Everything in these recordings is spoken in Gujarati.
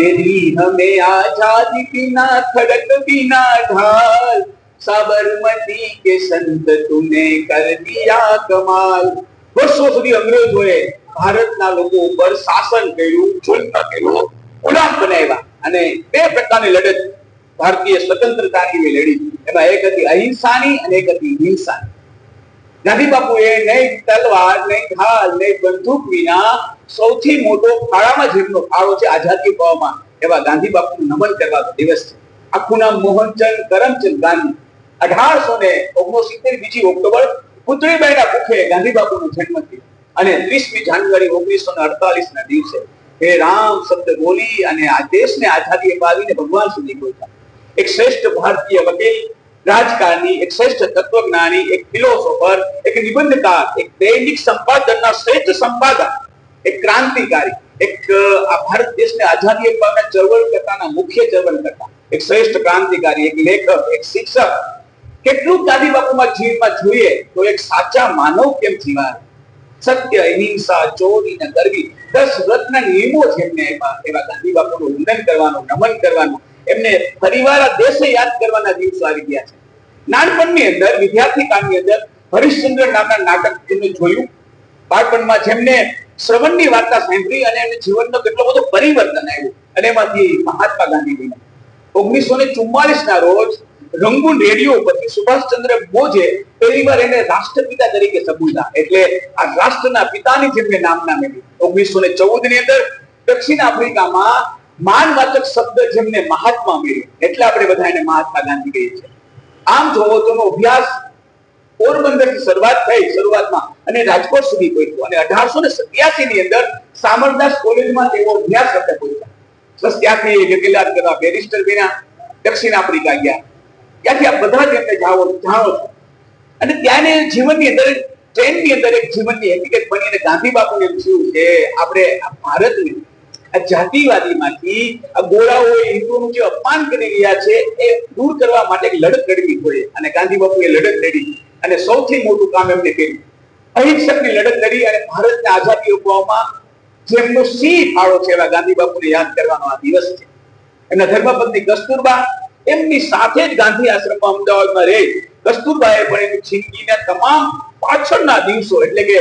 તેથી અમે આઝાદી વિના ખડક વિના ઢાલ સાબરમતી કે સંત તુને કર દિયા કમાલ વર્ષો સુધી અંગ્રેજોએ ભારતના લોકો ઉપર શાસન કર્યું જુલ્મ કર્યું ગુલામ બનાવ્યા અને બે પ્રકારની લડત ભારતીય સ્વતંત્રતાની લડી. એમાં એક હતી અહિંસાની અને એક હતી હિંસાની. ગાંધી બાપુએ નહીં તલવાર, નહીં ઢાલ, નહીં બંદૂક વિના સૌથી મોટો ફાળામાં જેમનો ફાળો છે આઝાદી અપાવવામાં, એવા ગાંધી બાપુનું નમન કરવાનો દિવસ છે. આખું નામ મોહનચંદ, કરમચંદ ગાંધી. અઢારસો ને ઓગણસિત્તેર બીજી ઓક્ટોબર પુતળીબાઈના મુખે ગાંધી બાપુનો જન્મ થયો. અને ત્રીસમી જાન્યુઆરી ઓગણીસો ને અડતાલીસ ના દિવસે હે રામ શબ્દ બોલી અને આ દેશને આઝાદી અપાવીને ભગવાન સુધી પહોંચ્યા. એક શ્રેષ્ઠ ભારતીય વકીલ, રાજકારણી, એક શ્રેષ્ઠ તત્વજ્ઞાની, એક ફિલોસોફર એક નિબંધકાર, એક દૈનિક સંપાદનના શ્રેષ્ઠ સંપાદક એક ક્રાંતિકારી, એક, આ ભારત દેશને આઝાદી અપાવવાના ચળવળ કરતાના મુખ્ય ચળવળ કરતા એક શ્રેષ્ઠ ક્રાંતિકારી, એક લેખક, એક શિક્ષક. કેટલું ગાંધી બાપુમાં જીવનમાં જોઈએ તો એક સાચા માનવ કેમ જીવાય? સત્ય અહિંસા ચોરી ને કરવી દસ રત્ન નિયમો છે એમને એમાં, એવા ગાંધી બાપુનું વંદન કરવાનું, નમન કરવાનું, એમને ફરીવાર આ દેશે યાદ કરવાના દિવસો આવી ગયા છે. નાનપણની અંદર વિદ્યાર્થી કાળની અંદર, હરિશ્ચંદ્ર નામના નાટક એમને જોયું. બાળપણમાં જેમને શ્રવણની વાર્તા સાંભળી અને એને જીવનનો કેટલો બધો પરિવર્તન આવ્યું. અને એમાંથી મહાત્મા ગાંધી ઓગણીસો ને ના રોજ રંગૂન રેડિયો ઉપરથી સુભાષચંદ્ર બોઝે પહેલી એને રાષ્ટ્રપિતા તરીકે સંબોધ્યા. એટલે આ રાષ્ટ્રના પિતાની જેમને નામના મેળવી ઓગણીસો ને ચૌદની અંદર દક્ષિણ આફ્રિકામાં માનવાચક શબ્દ જેમને મહાત્મા મેળવ્યો એટલે આપણે બધા એને મહાત્મા ગાંધી કહીએ છીએ. આમ જોવો તો અભ્યાસ પોરબંદરથી શરૂઆત થઈ શરૂઆતમાં અને રાજકોટ સુધી પહોંચ્યો. અને અઢારસો ને સત્યાસી ની અંદર સામરદાસ કોલેજમાં તેઓ અભ્યાસ કરતા પહોંચ્યા. ત્યાંથી વકીલાત કરવા બેરિસ્ટર બન્યા. દક્ષિણ આફ્રિકા ગયા. ત્યાંથી આ બધા તેમને જાઓ જાણો છો. અને ત્યાંને જીવનની અંદર ટ્રેનની અંદર એક જીવનની હકીકત બની ગાંધી બાપુને એમ થયું કે આપણે ભારતને, આ જાતિવાદીમાંથી આ ગોળાઓએ હિન્દુનું જે અપમાન કરી રહ્યા છે, એ દૂર કરવા માટે લડત લડવી જોઈએ. અને ગાંધી બાપુએ લડત લડી. અને સૌથી મોટું કામ એમને કર્યું. અહિંસકની લડત લડી અને ભારતને આઝાદી અપાવવામાં જેમનો સિંહ ફાળો છે એવા ગાંધી બાપુને યાદ કરવાનો આ દિવસ છે. એમના ધર્મપત્ની કસ્તુરબા એમની સાથે જ ગાંધી આશ્રમમાં અમદાવાદમાં રહે. કસ્તુરબાએ પણ એની જિંદગીના તમામ પાછળના દિવસો એટલે કે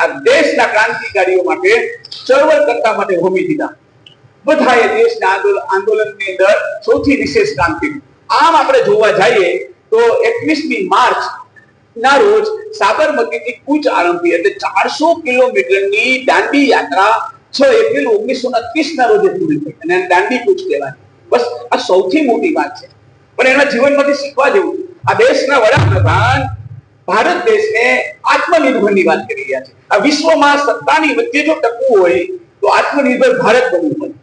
આ દેશના ક્રાંતિકારીઓ માટે ચળવળ કરતા માટે હોમી દીધા. બધાએ દેશના આંદોલન આંદોલનની અંદર સૌથી વિશેષ કામ કર્યું આમ આપણે જોવા જઈએ તો એકવીસમી માર્ચ ના રોજ સાબરમતીથી કૂચ આરંભી એટલે ચારસો કિલોમીટરની દાંડી યાત્રા છ એપ્રિલ ઓગણીસો ના ત્રીસ ના રોજે પૂરી થઈ અને દાંડી કૂચ કહેવાય. બસ, આ સૌથી મોટી વાત છે. પણ એના જીવનમાંથી શીખવા જેવું આ દેશના વડાપ્રધાન ભારત દેશને આત્મનિર્ભરની વાત કરી રહ્યા છે. આ વિશ્વમાં સત્તાની વચ્ચે જો ટકવું હોય, તો આત્મનિર્ભર ભારત બનવું પડે.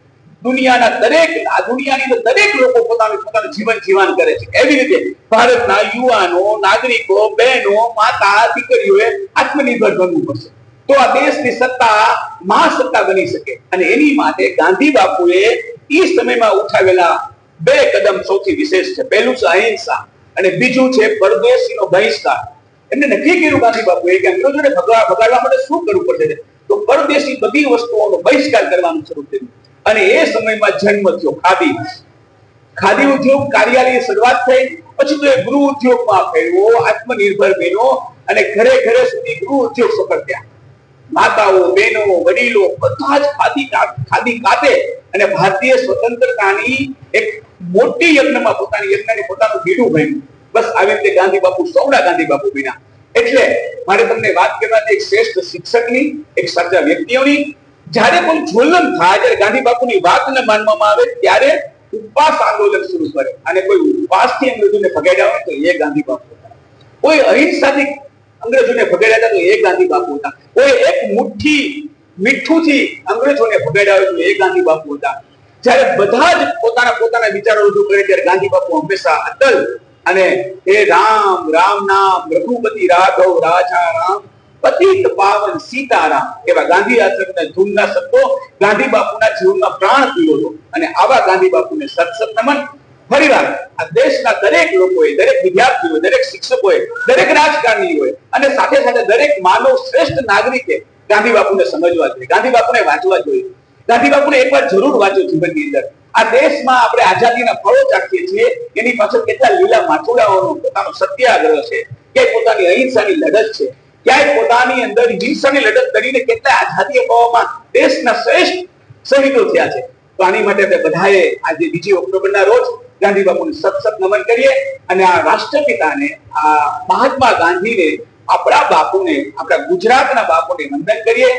દુનિયાના દરેક દુનિયાની દરેક લોકો પોતાનું પોતાનું જીવન જીવન કરે છે. એવી રીતે ભારતના યુવાનો, નાગરિકો, બહેનો, માતા, દીકરીઓએ આત્મનિર્ભર બનવું પડશે. તો આ દેશની સત્તા મહાસત્તા બની શકે. અને એની માટે ગાંધી બાપુએ એ સમયમાં ઉઠાવેલા બે કદમ સૌથી વિશેષ છે. પહેલું છે અહિંસા અને બીજું છે પરદેશીનો બહિષ્કાર. એમને નક્કી કર્યું ગાંધી બાપુએ કે અંગ્રેજોને ભગાડવા માટે શું કરવું પડશે? તો પરદેશી બધી વસ્તુઓનો બહિષ્કાર કરવાનું શરૂ કર્યું અને એ સમયમાં જન્મ થયો ખાદી. ખાદી ઉદ્યોગ કાર્યાલયની શરૂઆત થઈ. પછી તો એ ગૃહ ઉદ્યોગમાં ફેરવો, આત્મનિર્ભર બહેનો અને ઘરે ઘરે સુધી ગૃહ ઉદ્યોગ સફળ થયા માતાઓ, બહેનો, વડીલો બધા જ ખાદી ખાદી કાતે અને ભારતીય સ્વતંત્રતાની એક મોટી યજ્ઞમાં પોતાની યજ્ઞ પોતાનું બીડું ભર્યું. બસ આવી રીતે ગાંધી બાપુ સૌડા ગાંધી બાપુ બન્યા. એટલે મારે તમને વાત કરવાની એક શ્રેષ્ઠ શિક્ષકની, એક સાચા વ્યક્તિઓની, જ્યારે પણ જ્વલન થાય, જ્યારે ગાંધી બાપુની વાત માનવામાં આવે, ત્યારે ઉપવાસ આંદોલન શરૂ કરે. અને કોઈ ઉપવાસથી અંગ્રેજોને ભગાડ્યા હોય તો એ ગાંધી બાપુ કોઈ અહિંસાથી અંગ્રેજોને ભગાડ્યા હતા તો એ ગાંધી બાપુ હતા. કોઈ એક મુઠ્ઠી મીઠુંથી અંગ્રેજોને ભગાડ્યા હોય તો એ ગાંધી બાપુ હતા. જ્યારે બધા જ પોતાના પોતાના વિચારો રજૂ કરે, ત્યારે ગાંધી બાપુ હંમેશા અટલ અને હે રામ રામ નામ રઘુપતિ રાઘવ રાજા રામ પતિત પાવન સીતારામ, એવા ગાંધી આશ્રમના ધૂનના શબ્દો ગાંધી બાપુના જીવનમાં પ્રાણ પીવો હતો. અને આવા ગાંધી બાપુને સત સત નમન ફરીવાર આ દેશના દરેક લોકોએ, દરેક વિદ્યાર્થીઓ દરેક શિક્ષકોએ, દરેક રાજકારણીઓએ અને સાથે સાથે દરેક માનવ શ્રેષ્ઠ નાગરિકે ગાંધી બાપુને સમજવા જોઈએ, ગાંધી બાપુને વાંચવા જોઈએ. ગાંધી બાપુને એકવાર જરૂર વાંચો જીવનની અંદર. આ દેશમાં આપણે આઝાદીના ફળો ચાખીએ છીએ, એની પાછળ કેટલા લીલા માથુડાઓનો પોતાનો સત્યાગ્રહ છે, ક્યાંય પોતાની અહિંસાની લડત છે, ક્યાંય પોતાની અંદર હિંસાની લડત કરીને કેટલા આઝાદી અપાવવામાં દેશના શ્રેષ્ઠ સૈનિકો થયા છે. તો આની માટે આપણે બધાએ આજે બીજી ઓક્ટોબરના રોજ ગાંધી બાપુને સતસત સત નમન કરીએ અને આ રાષ્ટ્રપિતાને, આ મહાત્મા ગાંધીને, આપણા બાપુને, આપણા ગુજરાતના બાપુને વંદન કરીએ.